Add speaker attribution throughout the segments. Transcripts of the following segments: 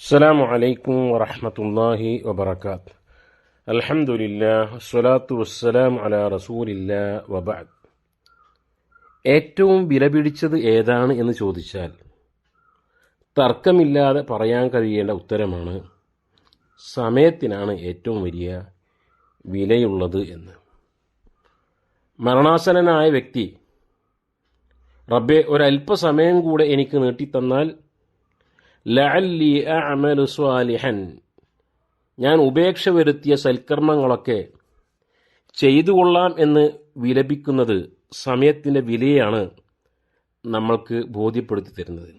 Speaker 1: السلام عليكم ورحمة الله وبركاته الحمد لله والصلاة والسلام على رسول الله وبعد ഏറ്റവും വിലപിടിച്ചത് ഏതാണ് എന്ന് ചോദിച്ചാൽ തർക്കമില്ലാതെ പറയാൻ കഴിയേണ്ട ഉത്തരമാണ് സമയത്തിനാണ് ഏറ്റവും വലിയ വിലയുള്ളത് എന്ന് മരണാസനനായ വ്യക്തി റബ്ബെ ഒരല്പസമയം കൂടെ എനിക്ക് നീട്ടിത്തന്നാൽ ലഅല്ലി അഅമലു സ്വാലിഹൻ. ഞാൻ ഉപേക്ഷ വരുത്തിയ സൽക്കർമ്മങ്ങളൊക്കെ ചെയ്തു കൊള്ളാം എന്ന് വിലപിക്കുന്നത് സമയത്തിന്റെ വിലയാണ് നമ്മൾക്ക് ബോധ്യപ്പെടുത്തി തരുന്നത്.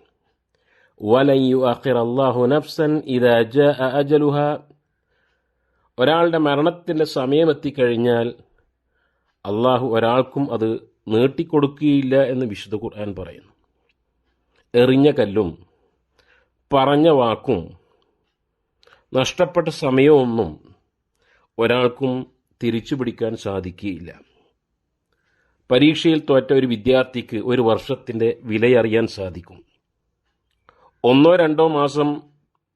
Speaker 1: വലൻ യു അഖിർ അള്ളാഹു നഫ്സൻ ഇത അജലുഹ. ഒരാളുടെ മരണത്തിന്റെ സമയമെത്തിക്കഴിഞ്ഞാൽ അള്ളാഹു ഒരാൾക്കും അത് നീട്ടിക്കൊടുക്കുകയില്ല എന്ന് വിശുദ്ധ ഖുർആൻ പറയുന്നു. എറിഞ്ഞ കല്ലും പറഞ്ഞ വാക്കും നഷ്ടപ്പെട്ട സമയമൊന്നും ഒരാൾക്കും തിരിച്ചു പിടിക്കാൻ സാധിക്കുകയില്ല. പരീക്ഷയിൽ തോറ്റ ഒരു വിദ്യാർത്ഥിക്ക് ഒരു വർഷത്തിന്റെ വിലയറിയാൻ സാധിക്കും. ഒന്നോ രണ്ടോ മാസം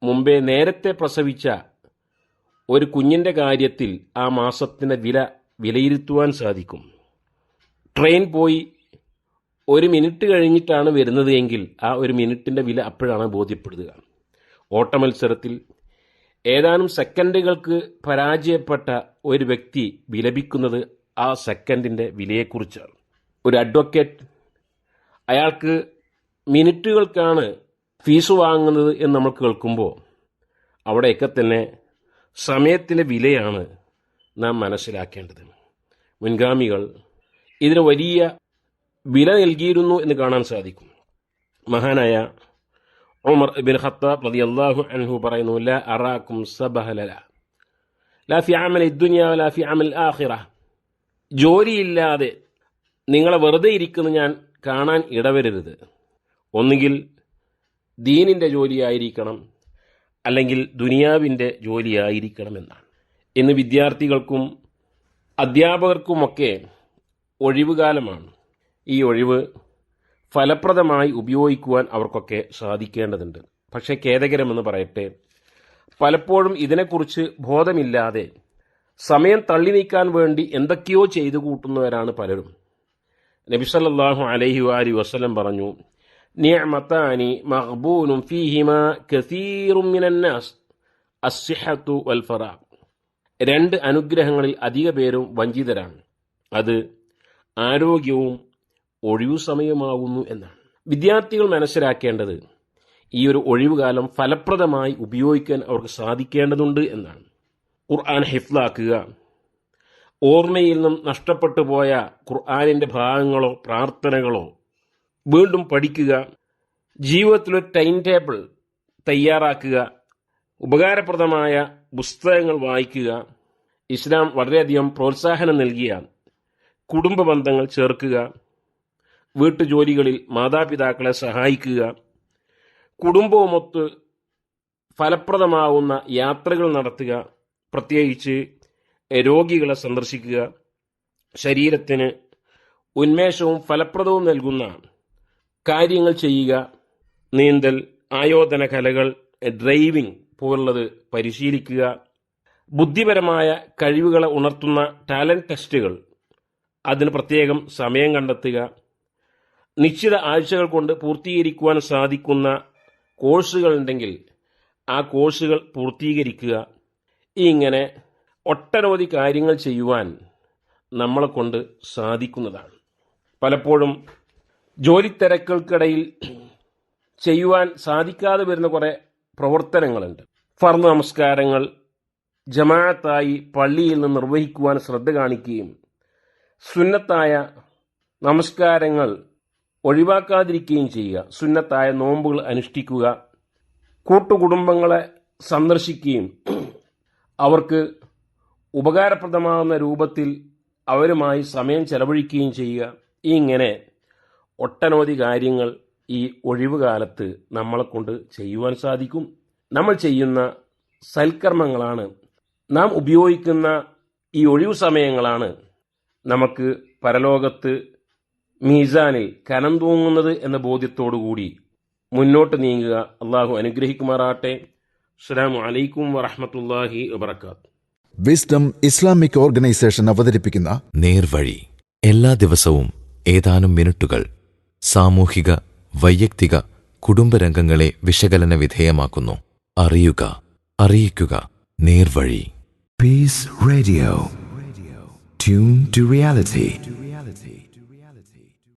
Speaker 1: മുമ്പേ നേരത്തെ പ്രസവിച്ച ഒരു കുഞ്ഞിന്റെ കാര്യത്തിൽ ആ മാസത്തിന്റെ വില വിലയിരുത്തുവാൻ സാധിക്കും. ട്രെയിൻ പോയി ഒരു മിനിറ്റ് കഴിഞ്ഞിട്ടാണ് വരുന്നത് എങ്കിൽ ആ ഒരു മിനിറ്റിന്റെ വില അപ്പോഴാണ് ബോധ്യപ്പെടുക. ഓട്ടമത്സരത്തിൽ ഏതാനും സെക്കൻഡുകൾക്ക് പരാജയപ്പെട്ട ഒരു വ്യക്തി വിലപിക്കുന്നത് ആ സെക്കൻഡിന്റെ വിലയെക്കുറിച്ചാണ്. ഒരു അഡ്വക്കേറ്റ് അയാൾക്ക് മിനിറ്റുകൾക്കാണ് ഫീസ് വാങ്ങുന്നത് എന്ന് നമ്മൾ കേൾക്കുമ്പോൾ അവിടെയൊക്കെ തന്നെ സമയത്തിന്റെ വിലയാണ് നാം മനസ്സിലാക്കേണ്ടത്. മുൻഗാമികൾ ഇതിന് വലിയ വില നൽകിയിരുന്നു എന്ന് കാണാൻ സാധിക്കും. മഹാനായ ഉമർ ബിൻ ഖത്താബ് അള്ളാഹു അൻഹു പറയുന്നു ലാ അറാക്കും സബഹല ലാ ഫി അമൽ ദുനിയാ ലാ ഫി അമൽ ആഖിറ. ജോലിയില്ലാതെ നിങ്ങളെ വെറുതെ ഇരിക്കുന്ന ഞാൻ കാണാൻ ഇടവരരുത്. ഒന്നുകിൽ ദീനിന്റെ ജോലിയായിരിക്കണം അല്ലെങ്കിൽ ദുനിയാവിന്റെ ജോലിയായിരിക്കണം എന്നാണ്. ഇന്ന് വിദ്യാർത്ഥികൾക്കും അധ്യാപകർക്കുമൊക്കെ ഒഴിവുകാലമാണ്. ഈ ഒഴിവ് ഫലപ്രദമായി ഉപയോഗിക്കുവാൻ അവർക്കൊക്കെ സാധിക്കേണ്ടതുണ്ട്. പക്ഷേ ഖേദകരമെന്ന് പറയട്ടെ പലപ്പോഴും ഇതിനെക്കുറിച്ച് ബോധമില്ലാതെ സമയം തള്ളി നീക്കാൻ വേണ്ടി എന്തൊക്കെയോ ചെയ്തു കൂട്ടുന്നവരാണ് പലരും. നബിസല്ലാഹു അലൈഹി വാലി വസ്ലം പറഞ്ഞു നിയമത്താനി മഹബൂനും ഫിഹിമ കസീറും മിനന്നാസ് അസ്സിഹത്തു വൽഫറാ രണ്ട് അനുഗ്രഹങ്ങളിൽ അധിക പേരും വഞ്ചിതരാണ്. അത് ആരോഗ്യവും ഒഴിവു സമയമാകുന്നു എന്നാണ്. വിദ്യാർത്ഥികൾ മനസ്സിലാക്കേണ്ടത് ഈ ഒരു ഒഴിവുകാലം ഫലപ്രദമായി ഉപയോഗിക്കാൻ അവർക്ക് സാധിക്കേണ്ടതുണ്ട് എന്നാണ്. ഖുർആൻ ഹിഫ്ലാക്കുക. ഓർമ്മയിൽ നിന്നും നഷ്ടപ്പെട്ടു പോയ ഖുർആാനിന്റെ ഭാഗങ്ങളോ പ്രാർത്ഥനകളോ വീണ്ടും പഠിക്കുക. ജീവിതത്തിലൊരു ടൈം ടേബിൾ തയ്യാറാക്കുക. ഉപകാരപ്രദമായ പുസ്തകങ്ങൾ വായിക്കുക. ഇസ്ലാം വളരെയധികം പ്രോത്സാഹനം നൽകിയ കുടുംബ ബന്ധങ്ങൾ ചേർക്കുക. വീട്ടുജോലികളിൽ മാതാപിതാക്കളെ സഹായിക്കുക കുടുംബവുമൊത്ത് ഫലപ്രദമാവുന്ന യാത്രകൾ നടത്തുക പ്രത്യേകിച്ച് രോഗികളെ സന്ദർശിക്കുക ശരീരത്തിന് ഉന്മേഷവും ഫലപ്രദവും നൽകുന്ന കാര്യങ്ങൾ ചെയ്യുക നീന്തൽ ആയോധന കലകൾ ഡ്രൈവിംഗ് പോലുള്ളത് പരിശീലിക്കുക ബുദ്ധിപരമായ കഴിവുകളെ ഉണർത്തുന്ന ടാലന്റ് ടെസ്റ്റുകൾ അതിന് പ്രത്യേകം സമയം കണ്ടെത്തുക നിശ്ചിത ആഴ്ചകൾ കൊണ്ട് പൂർത്തീകരിക്കുവാൻ സാധിക്കുന്ന കോഴ്സുകൾ ഉണ്ടെങ്കിൽ ആ കോഴ്സുകൾ പൂർത്തീകരിക്കുക. ഇങ്ങനെ ഒട്ടനവധി കാര്യങ്ങൾ ചെയ്യുവാൻ നമ്മളെ കൊണ്ട് സാധിക്കുന്നതാണ്. പലപ്പോഴും ജോലി തിരക്കുകൾക്കിടയിൽ ചെയ്യുവാൻ സാധിക്കാതെ വരുന്ന കുറേ പ്രവർത്തനങ്ങളുണ്ട്. ഫർദ് നമസ്കാരങ്ങൾ ജമാഅത്തായി പള്ളിയിൽ നിന്ന് നിർവഹിക്കുവാൻ ശ്രദ്ധ കാണിക്കുകയും സുന്നത്തായ നമസ്കാരങ്ങൾ ഒഴിവാക്കാതിരിക്കുകയും ചെയ്യുക. സുന്നത്തായ നോമ്പുകൾ അനുഷ്ഠിക്കുക. കൂട്ടുകുടുംബങ്ങളെ സന്ദർശിക്കുകയും അവർക്ക് ഉപകാരപ്രദമാകുന്ന രൂപത്തിൽ അവരുമായി സമയം ചെലവഴിക്കുകയും ചെയ്യുക. ഇങ്ങനെ ഒട്ടനവധി കാര്യങ്ങൾ ഈ ഒഴിവുകാലത്ത് നമ്മളെ കൊണ്ട് ചെയ്യുവാൻ സാധിക്കും. നമ്മൾ ചെയ്യുന്ന സൽക്കർമ്മങ്ങളാണ്. നാം ഉപയോഗിക്കുന്ന ഈ ഒഴിവു സമയങ്ങളാണ് നമുക്ക് പരലോകത്ത് മീസാനിൽ കനം തൂങ്ങുന്നത് എന്ന ബോധ്യത്തോടുകൂടി മുന്നോട്ട് നീങ്ങുക. അള്ളാഹു അനുഗ്രഹിക്കുമാറാട്ടെ അസ്സലാമു അലൈക്കും വറഹമത്തല്ലാഹി വബർക്കാത്ത്
Speaker 2: വിസ്ഡം ഇസ്ലാമിക് ഓർഗനൈസേഷൻ അവതരിപ്പിക്കുന്ന
Speaker 3: നേർവഴി. എല്ലാ ദിവസവും ഏതാനും മിനിറ്റുകൾ സാമൂഹിക വൈയക്തിക കുടുംബരംഗങ്ങളെ വിശകലന വിധേയമാക്കുന്നു. അറിയുക അറിയിക്കുക. നേർവഴി.
Speaker 4: Peace radio tune to reality.